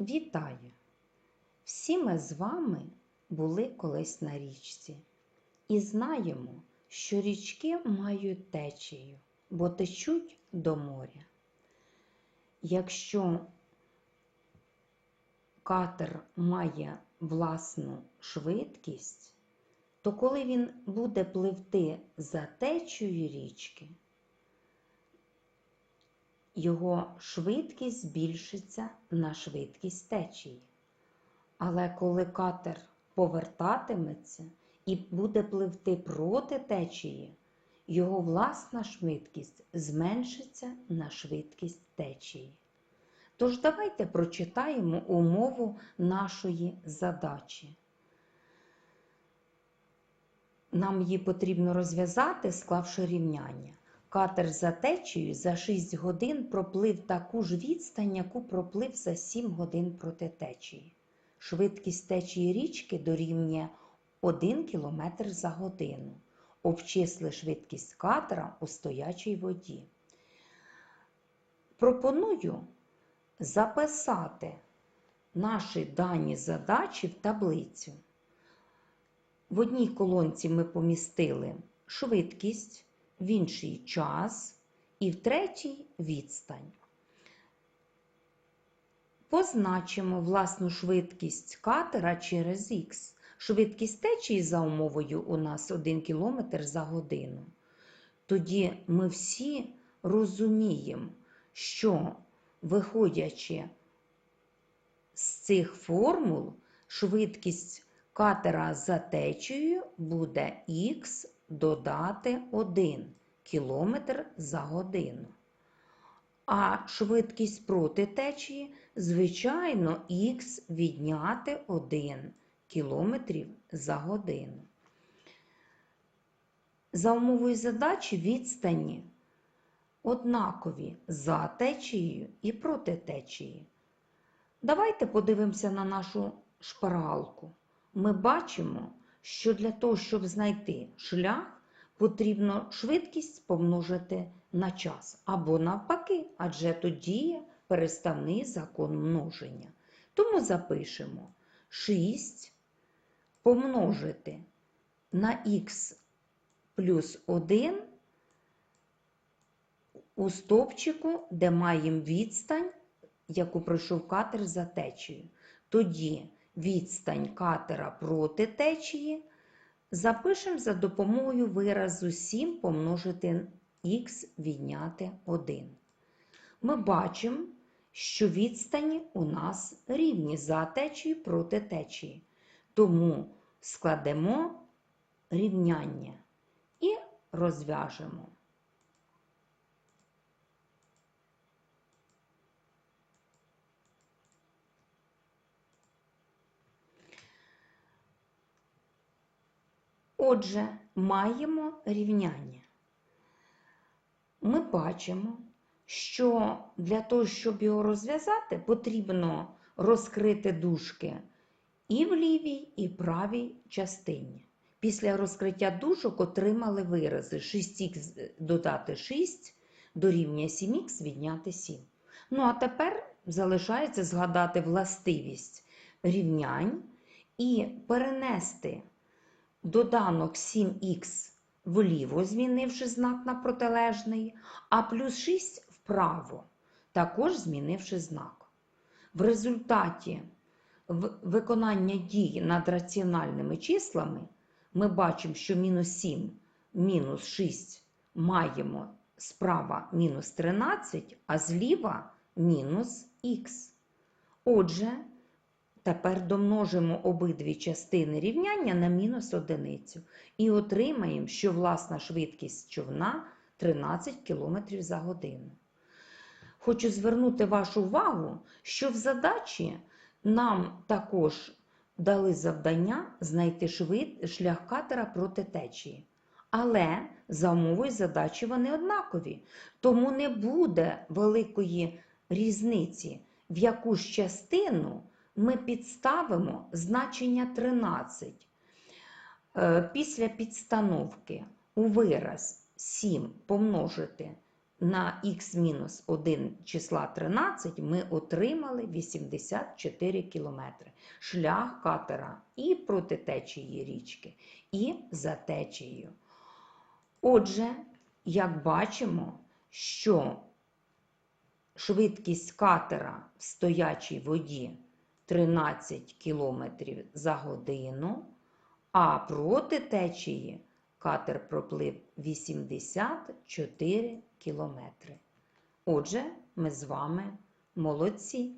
Вітаю! Всі ми з вами були колись на річці і знаємо, що річки мають течію, бо течуть до моря. Якщо катер має власну швидкість, то коли він буде пливти за течією річки, його швидкість збільшиться на швидкість течії. Але коли катер повертатиметься і буде пливти проти течії, його власна швидкість зменшиться на швидкість течії. Тож давайте прочитаємо умову нашої задачі. Нам її потрібно розв'язати, склавши рівняння. Катер за течією за 6 годин проплив таку ж відстань, яку проплив за 7 годин проти течії. Швидкість течії річки дорівнює 1 км за годину. Обчисли швидкість катера у стоячій воді. Пропоную записати наші дані задачі в таблицю. В одній колонці ми помістили швидкість, в іншій час і в третій відстань. Позначимо власну швидкість катера через х. Швидкість течії за умовою у нас 1 км за годину. Тоді ми всі розуміємо, що виходячи з цих формул, швидкість катера за течією буде х додати 1 км за годину. А швидкість проти течії, звичайно, х відняти 1 км за годину. За умовою задачі відстані однакові за течією і проти течії. Давайте подивимося на нашу шпаргалку. Ми бачимо, що для того, щоб знайти шлях, потрібно швидкість помножити на час або навпаки, адже тут діє переставний закон множення. Тому запишемо 6 помножити на х плюс 1 у стовпчику, де маємо відстань, яку пройшов катер за течією. Тоді відстань катера проти течії запишемо за допомогою виразу 7 помножити х відняти 1. Ми бачимо, що відстані у нас рівні за течією проти течії. Тому складемо рівняння і розв'яжемо. Отже, маємо рівняння. Ми бачимо, що для того, щоб його розв'язати, потрібно розкрити дужки і в лівій, і в правій частині. Після розкриття дужок отримали вирази 6х додати 6 дорівнює 7х відняти 7. Ну, а тепер залишається згадати властивість рівнянь і перенести доданок 7х вліво, змінивши знак на протилежний, а плюс 6 вправо, також змінивши знак. В результаті виконання дій над раціональними числами ми бачимо, що мінус 7, мінус 6 маємо справа мінус 13, а зліва мінус х. Отже, Тепер домножимо обидві частини рівняння на мінус одиницю і отримаємо, що власна швидкість човна 13 км за годину. Хочу звернути вашу увагу, що в задачі нам також дали завдання знайти швид... шлях катера проти течії. Але за умовою задачі вони однакові, тому не буде великої різниці, в яку ж частину ми підставимо значення 13. Е, після підстановки у вираз 7 помножити на х-1 числа 13 ми отримали 84 кілометри. Шлях катера і проти течії річки, і за течією. Отже, як бачимо, що швидкість катера в стоячій воді 13 км за годину, а проти течії катер проплив 84 кілометри. Отже, ми з вами молодці.